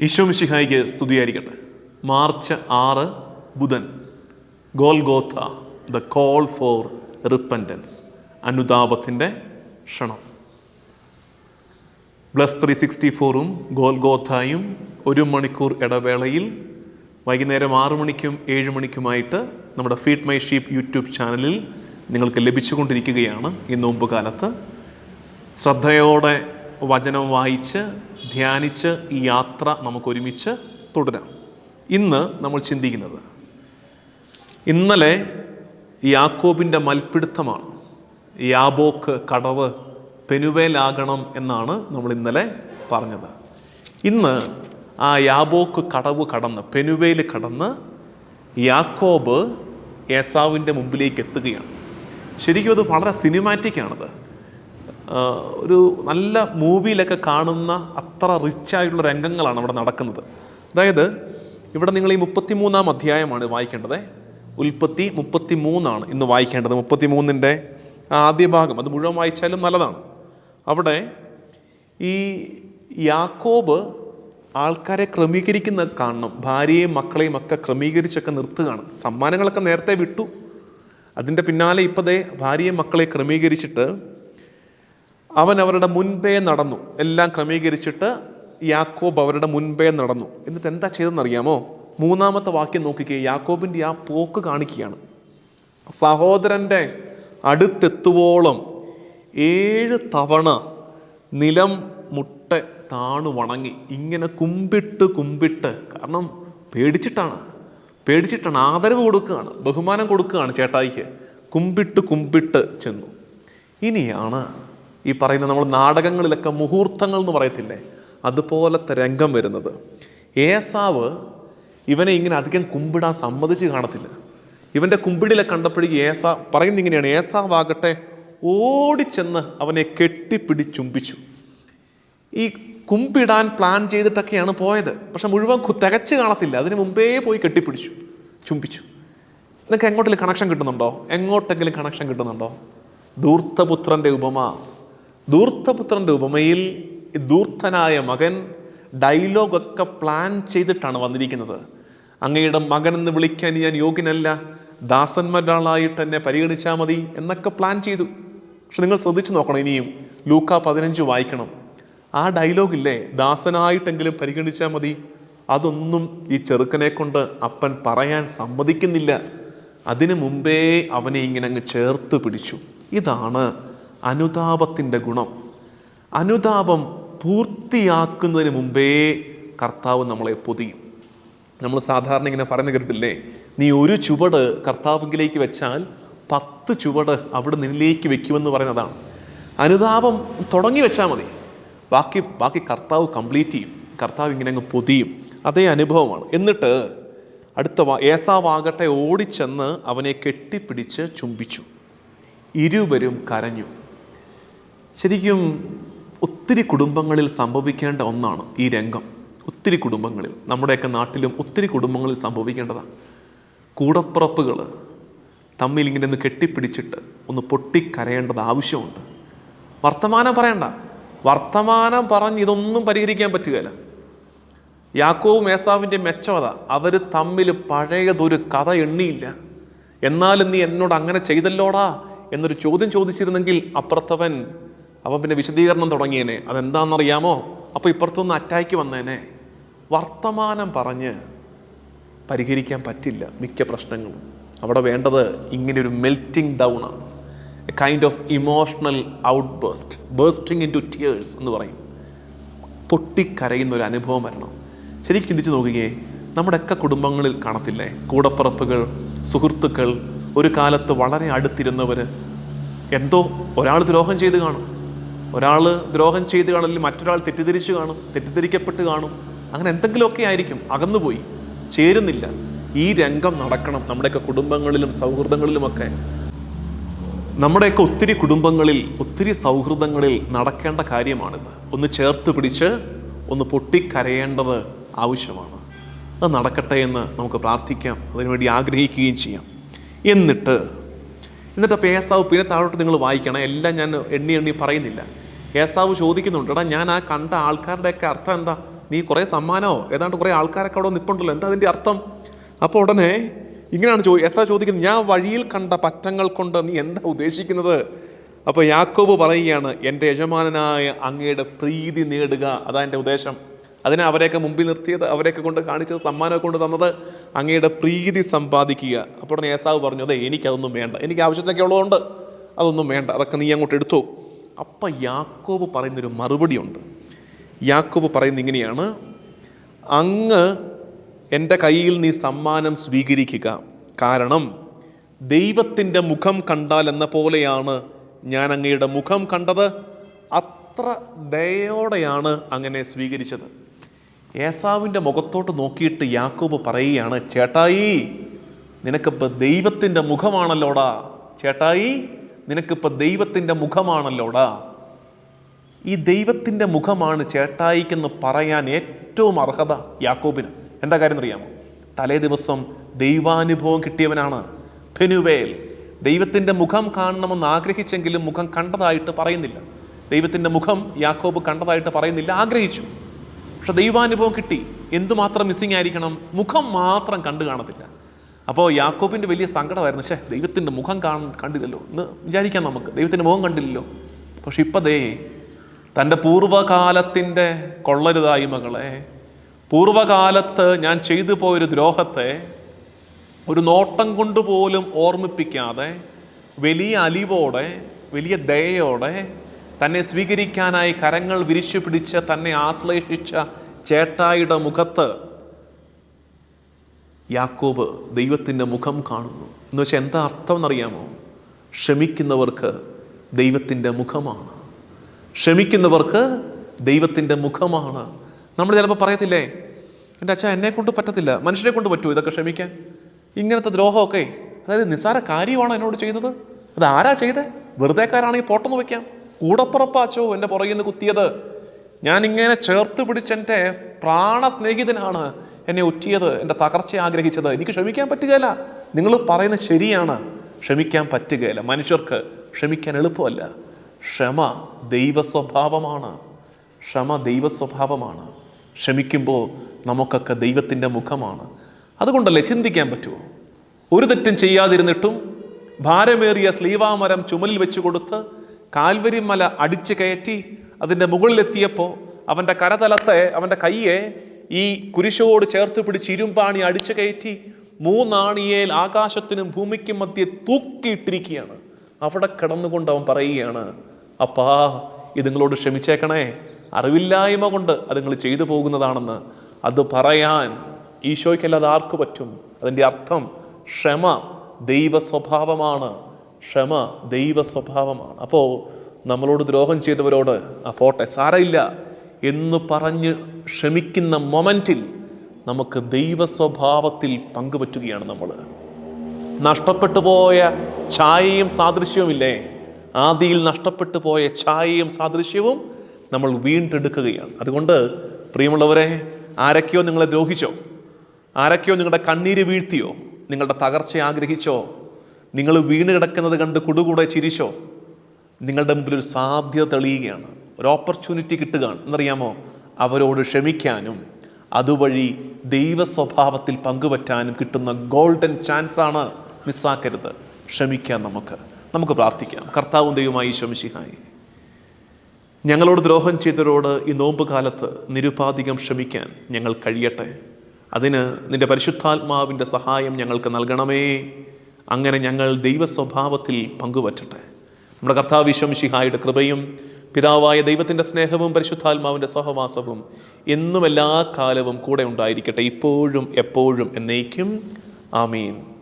ഈശോ മിശിഹായിക്ക് സ്തുതിയായിരിക്കട്ടെ. മാർച്ച് ആറ് ബുധൻ. Golgotha the call for repentance. അനുതാപത്തിന്റെ ക്ഷണം. പ്ലസ് ത്രീ സിക്സ്റ്റി ഫോറും ഗോൽഗോത്തായും ഒരു മണിക്കൂർ ഇടവേളയിൽ വൈകുന്നേരം ആറു മണിക്കും ഏഴ് മണിക്കുമായിട്ട് നമ്മുടെ ഫീഡ് മൈ ഷീപ്പ് യൂട്യൂബ് ചാനലിൽ നിങ്ങൾക്ക് ലഭിച്ചുകൊണ്ടിരിക്കുകയാണ് ഈ നോമ്പ് കാലത്ത് ശ്രദ്ധയോടെ വചനം വായിച്ച് ധ്യാനിച്ച് ഈ യാത്ര നമുക്ക് ഒരുമിച്ച് തുടരാം. ഇന്ന് നമ്മൾ ചിന്തിക്കുന്നത് ഇന്നലെ യാക്കോബിന്റെ മൽപിടുത്തമാണ്. യാബോക്ക് കടവ് പെനുവേലാകണം എന്നാണ് നമ്മൾ ഇന്നലെ പറഞ്ഞത്. ഇന്ന് ആ യാബോക്ക് കടവ് കടന്ന് പെനുവേൽ കടന്ന് യാക്കോബ് ഏസാവിന്റെ മുമ്പിലേക്ക് എത്തുകയാണ്. ശരിക്കും അത് വളരെ സിനിമാറ്റിക് ആണത്. ആഹ് ഒരു നല്ല മൂവിയിലൊക്കെ കാണുന്ന അത്ര റിച്ചായിട്ടുള്ള രംഗങ്ങളാണ് അവിടെ നടക്കുന്നത്. അതായത് ഇവിടെ നിങ്ങൾ ഈ മുപ്പത്തിമൂന്നാം അധ്യായമാണ് വായിക്കേണ്ടത്. ഉൽപ്പത്തി മുപ്പത്തി മൂന്നാണ് ഇന്ന് വായിക്കേണ്ടത്. മുപ്പത്തി മൂന്നിന്റെ ആദ്യ ഭാഗം അത് മുഴുവൻ വായിച്ചാലും നല്ലതാണ്. അവിടെ ഈ യാക്കോബ് ആൾക്കാരെ ക്രമീകരിക്കുന്ന കാണണം. ഭാര്യയും മക്കളെയും ഒക്കെ ക്രമീകരിച്ചൊക്കെ നിർത്തുകയാണ്. സമ്മാനങ്ങളൊക്കെ നേരത്തെ വിട്ടു. അതിന്റെ പിന്നാലെ ഇപ്പതേ ഭാര്യയും മക്കളെ ക്രമീകരിച്ചിട്ട് അവൻ അവരുടെ മുൻപേ നടന്നു. എല്ലാം ക്രമീകരിച്ചിട്ട് യാക്കോബ് അവരുടെ മുൻപേ നടന്നു. എന്നിട്ട് എന്താ ചെയ്തെന്നറിയാമോ മൂന്നാമത്തെ വാക്യം നോക്കിക്കേ യാക്കോബിന്റെ ആ പോക്ക് കാണിക്കുകയാണ്. സഹോദരന്റെ അടുത്തെത്തുവോളം ഏഴ് തവണ നിലം മുട്ട താണു വണങ്ങി. ഇങ്ങനെ കുമ്പിട്ട് കുമ്പിട്ട് കാരണം പേടിച്ചിട്ടാണ്. പേടിച്ചിട്ടാണ് ആദരവ് കൊടുക്കുകയാണ് ബഹുമാനം കൊടുക്കുകയാണ് ചേട്ടായിക്ക്. കുമ്പിട്ട് കുമ്പിട്ട് ചെന്നു. ഇനിയാണ് ഈ പറയുന്ന നമ്മൾ നാടകങ്ങളിലൊക്കെ മുഹൂർത്തങ്ങൾ എന്ന് പറയത്തില്ലേ? അതുപോലത്തെ രംഗം വരുന്നത്. ഏസാവ് ഇവനെ ഇങ്ങനെ അധികം കുമ്പിടാൻ സമ്മതിച്ച് കാണത്തില്ല. ഇവന്റെ കുമ്പിടിലെ കണ്ടപ്പോഴേക്ക് ഏസാ പറയുന്ന ഇങ്ങനെയാണ്. ഏസാവാകട്ടെ ഓടിച്ചെന്ന് അവനെ കെട്ടിപ്പിടി ചുംബിച്ചു ഈ കുമ്പിടാൻ പ്ലാൻ ചെയ്തിട്ടൊക്കെയാണ് പോയത്. പക്ഷെ മുഴുവൻ തികച്ച് കാണത്തില്ല. അതിന് മുമ്പേ പോയി കെട്ടിപ്പിടിച്ചു ചുംബിച്ചു. നിങ്ങൾക്ക് എങ്ങോട്ടെങ്കിലും കണക്ഷൻ കിട്ടുന്നുണ്ടോ? എങ്ങോട്ടെങ്കിലും കണക്ഷൻ കിട്ടുന്നുണ്ടോ? ധൂർത്തപുത്രന്റെ ഉപമ. ധൂർത്തപുത്രന്റെ ഉപമയിൽ ദൂർത്തനായ മകൻ ഡയലോഗൊക്കെ പ്ലാൻ ചെയ്തിട്ടാണ് വന്നിരിക്കുന്നത്. അങ്ങയുടെ മകൻ എന്ന് വിളിക്കാൻ ഞാൻ യോഗ്യനല്ല. ദാസന്മാരാളായിട്ട് എന്നെ പരിഗണിച്ചാൽ മതി എന്നൊക്കെ പ്ലാൻ ചെയ്തു. പക്ഷെ നിങ്ങൾ ശ്രദ്ധിച്ചു നോക്കണം ഇനിയും. ലൂക്ക പതിനഞ്ച് വായിക്കണം. ആ ഡയലോഗില്ലേ ദാസനായിട്ടെങ്കിലും പരിഗണിച്ചാൽ മതി. അതൊന്നും ഈ ചെറുക്കനെ കൊണ്ട് അപ്പൻ പറയാൻ സമ്മതിക്കുന്നില്ല. അതിനു മുമ്പേ അവനെ ഇങ്ങനെ അങ്ങ് ചേർത്ത് പിടിച്ചു. ഇതാണ് അനുതാപത്തിന്റെ ഗുണം. അനുതാപം പൂർത്തിയാക്കുന്നതിന് മുമ്പേ കർത്താവ് നമ്മളെ പൊതിയും. നമ്മൾ സാധാരണ ഇങ്ങനെ പറയുന്ന കേട്ടിട്ടില്ലേ? നീ ഒരു ചുവട് കർത്താവിലേക്ക് വെച്ചാൽ പത്ത് ചുവട് അവിടെ നിന്നിലേക്ക് വെക്കുമെന്ന് പറയുന്നതാണ്. അനുതാപം തുടങ്ങി വെച്ചാൽ മതി. ബാക്കി ബാക്കി കർത്താവ് കംപ്ലീറ്റ് ചെയ്യും. കർത്താവ് ഇങ്ങനെ അങ്ങ് പൊതിയും. അതേ അനുഭവമാണ്. എന്നിട്ട് അടുത്ത ഏസാവാകട്ടെ ഓടിച്ചെന്ന് അവനെ കെട്ടിപ്പിടിച്ച് ചുംബിച്ചു. ഇരുവരും കരഞ്ഞു. ശരിക്കും ഒത്തിരി കുടുംബങ്ങളിൽ സംഭവിക്കേണ്ട ഒന്നാണ് ഈ രംഗം. ഒത്തിരി കുടുംബങ്ങളിൽ നമ്മുടെയൊക്കെ നാട്ടിലും ഒത്തിരി കുടുംബങ്ങളിൽ സംഭവിക്കേണ്ടതാണ്. കൂടപ്പുറപ്പുകൾ തമ്മിൽ ഇങ്ങനെ ഒന്ന് കെട്ടിപ്പിടിച്ചിട്ട് ഒന്ന് പൊട്ടിക്കരയേണ്ടത് ആവശ്യമുണ്ട്. വർത്തമാനം പറയണ്ട. വർത്തമാനം പറഞ്ഞ് ഇതൊന്നും പരിഹരിക്കാൻ പറ്റുകയില്ല. യാക്കോവും ഏസാവിന്റെ മെച്ചവത അവർ തമ്മിൽ പഴയതൊരു കഥ എണ്ണിയില്ല. എന്നാലും നീ എന്നോട് അങ്ങനെ ചെയ്തല്ലോടാ എന്നൊരു ചോദ്യം ചോദിച്ചിരുന്നെങ്കിൽ അപ്പുറത്തവൻ അവൻ പിന്നെ വിശദീകരണം തുടങ്ങിയേനെ. അതെന്താണെന്നറിയാമോ? അപ്പോൾ ഇപ്പുറത്തുനിന്ന് അറ്റാക്ക് വന്നേനെ. വർത്തമാനം പറഞ്ഞ് പരിഹരിക്കാൻ പറ്റില്ല മിക്ക പ്രശ്നങ്ങളും. അവിടെ വേണ്ടത് ഇങ്ങനെ ഒരു മെൽറ്റിംഗ് ഡൗൺ ആണ്. A kind of emotional outburst bursting into tears എന്ന് പറയും. പൊട്ടിക്കരയുന്ന ഒരു അനുഭവം വരണം. ശരിക്കും ചിന്തിച്ച് നോക്കുകയെ നമ്മുടെയൊക്കെ കുടുംബങ്ങളിൽ കാണത്തില്ലേ? കൂടപ്പിറപ്പുകൾ സുഹൃത്തുക്കൾ ഒരു കാലത്ത് വളരെ അടുത്തിരുന്നവർ എന്തോ ഒരാൾ ദ്രോഹം ചെയ്ത് കാണും. ഒരാൾ ദ്രോഹം ചെയ്ത് കാണും മറ്റൊരാൾ തെറ്റിദ്ധരിച്ചു കാണും തെറ്റിദ്ധരിക്കപ്പെട്ട് കാണും. അങ്ങനെ എന്തെങ്കിലുമൊക്കെ ആയിരിക്കും. അകന്നുപോയി. ചേരുന്നില്ല. ഈ രംഗം നടക്കണം. നമ്മുടെയൊക്കെ കുടുംബങ്ങളിലും സൗഹൃദങ്ങളിലുമൊക്കെ. നമ്മുടെയൊക്കെ ഒത്തിരി കുടുംബങ്ങളിൽ ഒത്തിരി സൗഹൃദങ്ങളിൽ നടക്കേണ്ട കാര്യമാണിത്. ഒന്ന് ചേർത്ത് പിടിച്ച് ഒന്ന് പൊട്ടിക്കരയേണ്ടത് ആവശ്യമാണ്. അത് നടക്കട്ടെ എന്ന് നമുക്ക് പ്രാർത്ഥിക്കാം. അതിനുവേണ്ടി ആഗ്രഹിക്കുകയും ചെയ്യാം. എന്നിട്ട് എന്നിട്ട് ഏസാവ് പിന്നെ താഴോട്ട് നിങ്ങൾ വായിക്കണം. എല്ലാം ഞാൻ എണ്ണി എണ്ണി പറയുന്നില്ല. ഏസാവ് ചോദിക്കുന്നുണ്ട് എടാ ഞാൻ ആ കണ്ട ആൾക്കാരുടെയൊക്കെ അർത്ഥം എന്താ? നീ കുറേ സമ്മാനമോ? ഏതാണ്ട് കുറേ ആൾക്കാരൊക്കെ അവിടെ നിൽപ്പുണ്ടല്ലോ എന്താ അതിന്റെ അർത്ഥം? അപ്പോൾ ഉടനെ ഇങ്ങനെയാണ് ചോ എത്ര ചോദിക്കുന്നത് ഞാൻ വഴിയിൽ കണ്ട പറ്റങ്ങൾ കൊണ്ട് നീ എന്താ ഉദ്ദേശിക്കുന്നത്? അപ്പോൾ യാക്കോബ് പറയുകയാണ് എന്റെ യജമാനനായ അങ്ങയുടെ പ്രീതി നേടുക അതാ എന്റെ ഉദ്ദേശം. അതിനെ അവരെയൊക്കെ മുമ്പിൽ നിർത്തിയത് അവരെയൊക്കെ കൊണ്ട് കാണിച്ചത് സമ്മാനമൊക്കെ കൊണ്ട് തന്നത് അങ്ങയുടെ പ്രീതി സമ്പാദിക്കുക. അപ്പോൾ ഉടനെ ഏസാവ് പറഞ്ഞു അതെ എനിക്കതൊന്നും വേണ്ട. എനിക്ക് ആവശ്യത്തിനൊക്കെ ഉള്ളതുകൊണ്ട് അതൊന്നും വേണ്ട. അതൊക്കെ നീ അങ്ങോട്ട് എടുത്തോ. അപ്പം യാക്കോബ് പറയുന്നൊരു മറുപടിയുണ്ട്. യാക്കോബ് പറയുന്ന ഇങ്ങനെയാണ് അങ്ങ് എന്റെ കയ്യിൽ നീ സമ്മാനം സ്വീകരിക്കുക. കാരണം ദൈവത്തിന്റെ മുഖം കണ്ടാൽ എന്ന പോലെയാണ് ഞാൻ അങ്ങയുടെ മുഖം കണ്ടത്. അത്ര ദയോടെയാണ് അങ്ങനെ സ്വീകരിച്ചത്. ഏസാവിന്റെ മുഖത്തോട്ട് നോക്കിയിട്ട് യാക്കോബ് പറയുകയാണ് ചേട്ടായി നിനക്കിപ്പോൾ ദൈവത്തിന്റെ മുഖമാണല്ലോടാ. ചേട്ടായി നിനക്കിപ്പോൾ ദൈവത്തിന്റെ മുഖമാണല്ലോടാ? ഈ ദൈവത്തിന്റെ മുഖമാണ് ചേട്ടായിക്കെന്ന് പറയാൻ ഏറ്റവും അർഹത യാക്കോബിന്. എന്താ കാര്യം അറിയാമോ തലേ ദിവസം ദൈവാനുഭവം കിട്ടിയവനാണ് ഫെനുവേൽ ദൈവത്തിന്റെ മുഖം കാണണമെന്ന് ആഗ്രഹിച്ചെങ്കിലും മുഖം കണ്ടതായിട്ട് പറയുന്നില്ല. ദൈവത്തിന്റെ മുഖം യാക്കോബ് കണ്ടതായിട്ട് പറയുന്നില്ല ആഗ്രഹിച്ചു. പക്ഷെ ദൈവാനുഭവം കിട്ടി. എന്തുമാത്രം മിസ്സിങ് ആയിരിക്കണം? മുഖം മാത്രം കണ്ടു കാണത്തില്ല. അപ്പോൾ യാക്കോബിന്റെ വലിയ സങ്കടമായിരുന്നു. പക്ഷേ ദൈവത്തിന്റെ മുഖം കാൺ കണ്ടില്ലല്ലോ എന്ന് വിചാരിക്കാം നമുക്ക്. ദൈവത്തിന്റെ മുഖം കണ്ടില്ലല്ലോ. പക്ഷെ ഇപ്പം ദേ തന്റെ പൂർവകാലത്തിന്റെ കൊള്ളരുതായ്മകളെ പൂർവകാലത്ത് ഞാൻ ചെയ്തു പോയൊരു ദ്രോഹത്തെ ഒരു നോട്ടം കൊണ്ടുപോലും ഓർമ്മിപ്പിക്കാതെ വലിയ അലിവോടെ വലിയ ദയയോടെ തന്നെ സ്വീകരിക്കാനായി കരങ്ങൾ വിരിച്ചു പിടിച്ച് തന്നെ ആശ്ലേഷിച്ച ചേട്ടായിയുടെ മുഖത്ത് യാക്കോബ് ദൈവത്തിന്റെ മുഖം കാണുന്നു. എന്ന് വെച്ചാൽ എന്താ അർത്ഥം എന്നറിയാമോ? ക്ഷമിക്കുന്നവർക്ക് ദൈവത്തിന്റെ മുഖമാണ്. ക്ഷമിക്കുന്നവർക്ക് ദൈവത്തിന്റെ മുഖമാണ്. നമ്മൾ ചിലപ്പോൾ പറയത്തില്ലേ എന്റെ അച്ഛൻ എന്നെ കൊണ്ട് പറ്റത്തില്ല. മനുഷ്യരെ കൊണ്ട് പറ്റുമോ ഇതൊക്കെ ക്ഷമിക്കാൻ? ഇങ്ങനത്തെ ദ്രോഹമൊക്കെ. അതായത് നിസ്സാര കാര്യമാണോ എന്നോട് ചെയ്തത്? അത് ആരാ ചെയ്തത് വെറുതെക്കാരാണെങ്കിൽ പോട്ടെന്ന് വയ്ക്കാം. കൂടപ്പുറപ്പാച്ചോ എന്റെ പുറകിൽ നിന്ന് കുത്തിയത്. ഞാനിങ്ങനെ ചേർത്ത് പിടിച്ചെന്റെ പ്രാണസ്നേഹിതനാണ്. എന്നെ ഒറ്റിയത് എന്റെ തകർച്ച ആഗ്രഹിച്ചത്. എനിക്ക് ക്ഷമിക്കാൻ പറ്റുകയില്ല. നിങ്ങൾ പറയുന്നത് ശരിയാണ്. ക്ഷമിക്കാൻ പറ്റുകയില്ല. മനുഷ്യർക്ക് ക്ഷമിക്കാൻ എളുപ്പമല്ല. ക്ഷമ ദൈവ സ്വഭാവമാണ് ക്ഷമ ദൈവ സ്വഭാവമാണ് ക്ഷമിക്കുമ്പോൾ നമുക്കൊക്കെ ദൈവത്തിന്റെ മുഖമാണ്. അതുകൊണ്ടല്ലേ ചിന്തിക്കാൻ പറ്റുമോ? ഒരു തെറ്റും ചെയ്യാതിരുന്നിട്ടും ഭാരമേറിയ സ്ലീവാമരം ചുമലിൽ വെച്ച് കൊടുത്ത് കാൽവരി മല അടിച്ചു കയറ്റി അതിന്റെ മുകളിലെത്തിയപ്പോൾ അവന്റെ കരതലത്തെ അവന്റെ കയ്യെ ഈ കുരിശോട് ചേർത്ത് പിടിച്ച് ഇരുമ്പാണി അടിച്ചു കയറ്റി മൂന്നാണിയേൽ ആകാശത്തിനും ഭൂമിക്കും മധ്യേ തൂക്കിയിട്ടിരിക്കുകയാണ്. അവിടെ കിടന്നുകൊണ്ട് അവൻ പറയുകയാണ് അപ്പാ ഇത് നിങ്ങളോട് ക്ഷമിച്ചേക്കണേ. അറിവില്ലായ്മ കൊണ്ട് അത് നിങ്ങൾ ചെയ്തു പോകുന്നതാണെന്ന്. അത് പറയാൻ ഈശോയ്ക്കല്ലാതെ ആർക്ക് പറ്റും? അതിന്റെ അർത്ഥം ക്ഷമ ദൈവ സ്വഭാവമാണ് ക്ഷമ ദൈവ സ്വഭാവമാണ് അപ്പോൾ നമ്മളോട് ദ്രോഹം ചെയ്തവരോട് ആ പോട്ടെ സാരയില്ല എന്ന് പറഞ്ഞ് ക്ഷമിക്കുന്ന മൊമെന്റിൽ നമുക്ക് ദൈവ സ്വഭാവത്തിൽ പങ്കുപറ്റുകയാണ് നമ്മൾ. നഷ്ടപ്പെട്ടു പോയ ഛായയും സാദൃശ്യവുമില്ലേ? ആദിയിൽ നഷ്ടപ്പെട്ടു പോയ ഛായയും സാദൃശ്യവും നമ്മൾ വീണ്ടെടുക്കുകയാണ്. അതുകൊണ്ട് പ്രിയമുള്ളവരെ ആരൊക്കെയോ നിങ്ങളെ ദ്രോഹിച്ചോ? ആരൊക്കെയോ നിങ്ങളുടെ കണ്ണീര് വീഴ്ത്തിയോ? നിങ്ങളുടെ തകർച്ച ആഗ്രഹിച്ചോ? നിങ്ങൾ വീണ് കിടക്കുന്നത് കണ്ട് കുടുകൂടെ ചിരിച്ചോ? നിങ്ങളുടെ മുമ്പിൽ ഒരു സാധ്യത തെളിയുകയാണ്. ഒരു ഓപ്പർച്യൂണിറ്റി കിട്ടുകയാണ്. എന്നറിയാമോ? അവരോട് ക്ഷമിക്കാനും അതുവഴി ദൈവ സ്വഭാവത്തിൽ പങ്കുപറ്റാനും കിട്ടുന്ന ഗോൾഡൻ ചാൻസ് ആണ് മിസ്സാക്കരുത്. ക്ഷമിക്കാം നമുക്ക്. നമുക്ക് പ്രാർത്ഥിക്കാം. കർത്താവും ദൈവമായി ശമിഷിഹായി ഞങ്ങളോട് ദ്രോഹം ചെയ്തവരോട് ഈ നോമ്പ് കാലത്ത് നിരുപാധികം ക്ഷമിക്കാൻ ഞങ്ങൾ കഴിയട്ടെ. അതിന് നിന്റെ പരിശുദ്ധാത്മാവിന്റെ സഹായം ഞങ്ങൾക്ക് നൽകണമേ. അങ്ങനെ ഞങ്ങൾ ദൈവ സ്വഭാവത്തിൽ പങ്കുവറ്റട്ടെ നമ്മുടെ കർത്താവ് വിശ്വംശിഹായുടെ കൃപയും പിതാവായ ദൈവത്തിന്റെ സ്നേഹവും പരിശുദ്ധാത്മാവിന്റെ സഹവാസവും എന്നും എല്ലാ കാലവും കൂടെ ഉണ്ടായിരിക്കട്ടെ. ഇപ്പോഴും എപ്പോഴും എന്നേക്കും. ആമീൻ.